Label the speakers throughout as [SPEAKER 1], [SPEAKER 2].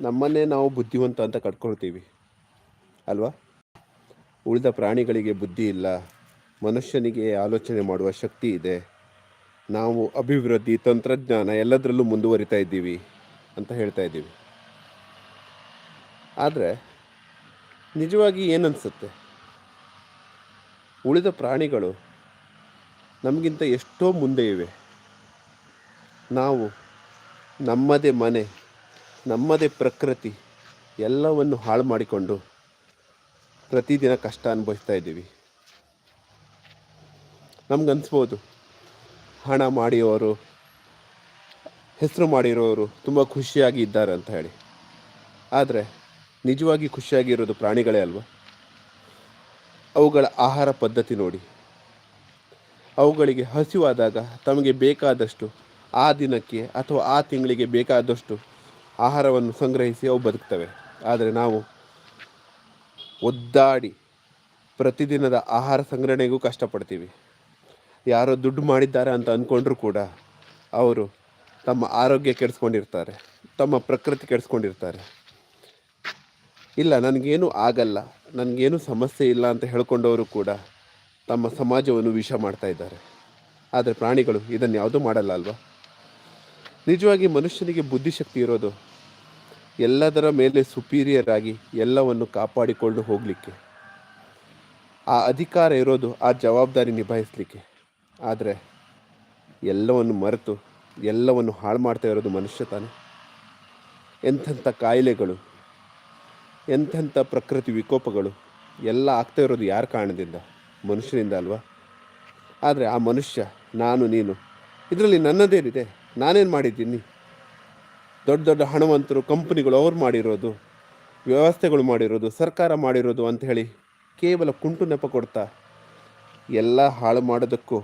[SPEAKER 1] ನಮ್ಮನ್ನೇ ನಾವು ಬುದ್ಧಿವಂತ ಅಂತ ಕಟ್ಕೊಳ್ತೀವಿ. ಅಲ್ವಾ? ಉಳಿದ ಪ್ರಾಣಿಗಳಿಗೆ ಬುದ್ಧಿ ಇಲ್ಲ. ಮನುಷ್ಯನಿಗೆ ಆಲೋಚನೆ ಮಾಡುವ ಶಕ್ತಿ ಇದೆ. ನಾವು ಅಭಿವೃದ್ಧಿ, ತಂತ್ರಜ್ಞಾನ ಎಲ್ಲದರಲ್ಲೂ ಮುಂದುವರಿತಾ ಇದ್ದೀವಿ ಅಂತ ಹೇಳ್ತಾ ಇದ್ದೀವಿ. ಆದರೆ ನಿಜವಾಗಿ ಏನನ್ಸುತ್ತೆ? ಉಳಿದ ಪ್ರಾಣಿಗಳು ನಮಗಿಂತ ಎಷ್ಟೋ ಮುಂದೆ ಇವೆ. ನಾವು ನಮ್ಮದೇ ಮನೆ ನಮ್ಮದೇ ಪ್ರಕೃತಿ ಎಲ್ಲವನ್ನು ಹಾಳು ಮಾಡಿಕೊಂಡು ಪ್ರತಿದಿನ ಕಷ್ಟ ಅನುಭವಿಸ್ತಾ ಇದ್ದೀವಿ. ನಮ್ಗನ್ಸ್ಬೋದು, ಹಣ ಮಾಡಿರೋರು, ಹೆಸರು ಮಾಡಿರೋರು ತುಂಬ ಖುಷಿಯಾಗಿ ಇದ್ದಾರೆ ಅಂತ ಹೇಳಿ. ಆದರೆ ನಿಜವಾಗಿ ಖುಷಿಯಾಗಿರೋದು ಪ್ರಾಣಿಗಳೇ ಅಲ್ವಾ? ಅವುಗಳ ಆಹಾರ ಪದ್ಧತಿ ನೋಡಿ. ಅವುಗಳಿಗೆ ಹಸಿವಾದಾಗ ತಮಗೆ ಬೇಕಾದಷ್ಟು ಆ ದಿನಕ್ಕೆ ಅಥವಾ ಆ ತಿಂಗಳಿಗೆ ಬೇಕಾದಷ್ಟು ಆಹಾರವನ್ನು ಸಂಗ್ರಹಿಸಿ ಅವು ಬದುಕ್ತವೆ. ಆದರೆ ನಾವು ಒದ್ದಾಡಿ ಪ್ರತಿದಿನದ ಆಹಾರ ಸಂಗ್ರಹಣೆಗೂ ಕಷ್ಟಪಡ್ತೀವಿ. ಯಾರೋ ದುಡ್ಡು ಮಾಡಿದ್ದಾರೆ ಅಂತ ಅಂದ್ಕೊಂಡ್ರೂ ಕೂಡ ಅವರು ತಮ್ಮ ಆರೋಗ್ಯ ಕೆಡಿಸ್ಕೊಂಡಿರ್ತಾರೆ, ತಮ್ಮ ಪ್ರಕೃತಿ ಕೆಡಿಸ್ಕೊಂಡಿರ್ತಾರೆ. ಇಲ್ಲ, ನನಗೇನು ಆಗಲ್ಲ, ನನಗೇನು ಸಮಸ್ಯೆ ಇಲ್ಲ ಅಂತ ಹೇಳ್ಕೊಂಡವರು ಕೂಡ ತಮ್ಮ ಸಮಾಜವನ್ನು ವಿಷ ಮಾಡ್ತಾ ಇದ್ದಾರೆ. ಆದರೆ ಪ್ರಾಣಿಗಳು ಇದನ್ನು ಯಾವುದೂ ಮಾಡಲ್ಲ ಅಲ್ವಾ? ನಿಜವಾಗಿ ಮನುಷ್ಯನಿಗೆ ಬುದ್ಧಿಶಕ್ತಿ ಇರೋದು ಎಲ್ಲದರ ಮೇಲೆ ಸುಪೀರಿಯರ್ ಆಗಿ ಎಲ್ಲವನ್ನು ಕಾಪಾಡಿಕೊಂಡು ಹೋಗಲಿಕ್ಕೆ. ಆ ಅಧಿಕಾರ ಇರೋದು ಆ ಜವಾಬ್ದಾರಿ ನಿಭಾಯಿಸಲಿಕ್ಕೆ. ಆದರೆ ಎಲ್ಲವನ್ನು ಮರೆತು ಎಲ್ಲವನ್ನು ಹಾಳು ಮಾಡ್ತಾ ಇರೋದು ಮನುಷ್ಯ ತಾನೆ. ಎಂಥೆಂಥ ಕಾಯಿಲೆಗಳು, ಎಂಥೆಂಥ ಪ್ರಕೃತಿ ವಿಕೋಪಗಳು ಎಲ್ಲ ಆಗ್ತಾ ಇರೋದು ಯಾರ ಕಾರಣದಿಂದ? ಮನುಷ್ಯನಿಂದ ಅಲ್ವಾ? ಆದರೆ ಆ ಮನುಷ್ಯ, ನಾನು, ನೀನು, ಇದರಲ್ಲಿ ನನ್ನದೇನಿದೆ ನಾನೇನು ಮಾಡಿದ್ದೀನಿ? ದೊಡ್ಡ ದೊಡ್ಡ ಹಣವಂತರು ಕಂಪನಿಗಳು ಅವ್ರು ಮಾಡಿರೋದು, ವ್ಯವಸ್ಥೆಗಳು ಮಾಡಿರೋದು, ಸರ್ಕಾರ ಮಾಡಿರೋದು ಅಂತ ಹೇಳಿ ಕೇವಲ ಕುಂಟು ನೆಪ ಕೊಡ್ತಾ ಎಲ್ಲ ಹಾಳು ಮಾಡೋದಕ್ಕೂ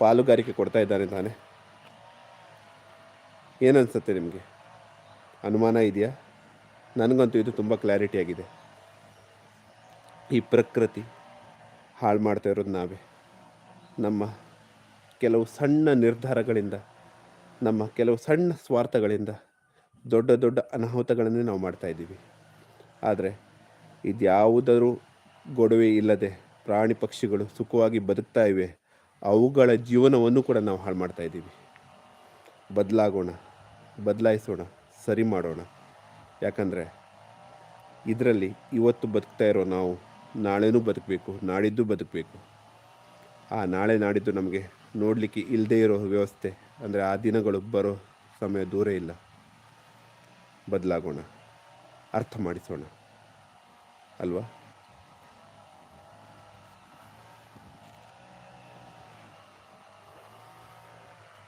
[SPEAKER 1] ಪಾಲುಗಾರಿಕೆ ಕೊಡ್ತಾ ಇದ್ದಾನೆ ತಾನೆ. ಏನನ್ಸುತ್ತೆ ನಿಮಗೆ? ಅನುಮಾನ ಇದೆಯಾ? ನನಗಂತೂ ಇದು ತುಂಬ ಕ್ಲಾರಿಟಿ ಆಗಿದೆ. ಈ ಪ್ರಕೃತಿ ಹಾಳು ಮಾಡ್ತಾ ಇರೋದು ನಾವೇ. ನಮ್ಮ ಕೆಲವು ಸಣ್ಣ ನಿರ್ಧಾರಗಳಿಂದ, ನಮ್ಮ ಕೆಲವು ಸಣ್ಣ ಸ್ವಾರ್ಥಗಳಿಂದ ದೊಡ್ಡ ದೊಡ್ಡ ಅನಾಹುತಗಳನ್ನೇ ನಾವು ಮಾಡ್ತಾ ಇದ್ದೀವಿ. ಆದರೆ ಇದ್ಯಾವುದರೂ ಗೊಡವೆ ಇಲ್ಲದೆ ಪ್ರಾಣಿ ಪಕ್ಷಿಗಳು ಸುಖವಾಗಿ ಬದುಕ್ತಾ ಇವೆ. ಅವುಗಳ ಜೀವನವನ್ನು ಕೂಡ ನಾವು ಹಾಳು ಮಾಡ್ತಾ ಇದ್ದೀವಿ. ಬದಲಾಗೋಣ, ಬದಲಾಯಿಸೋಣ, ಸರಿ ಮಾಡೋಣ. ಯಾಕಂದರೆ ಇದರಲ್ಲಿ ಇವತ್ತು ಬದುಕ್ತಾ ಇರೋ ನಾವು ನಾಳೆನೂ ಬದುಕಬೇಕು ನಾಡಿದ್ದು ಬದುಕಬೇಕು. ಆ ನಾಳೆ ನಾಡಿದ್ದು ನಮಗೆ ನೋಡಲಿಕ್ಕೆ ಇಲ್ಲದೇ ಇರೋ ವ್ಯವಸ್ಥೆ, ಅಂದರೆ ಆ ದಿನಗಳು ಬರೋ ಸಮಯ ದೂರ ಇಲ್ಲ. ಬದಲಾಗೋಣ. ಅರ್ಥ ಮಾಡಿಸೋಣ. ಅಲ್ವಾ?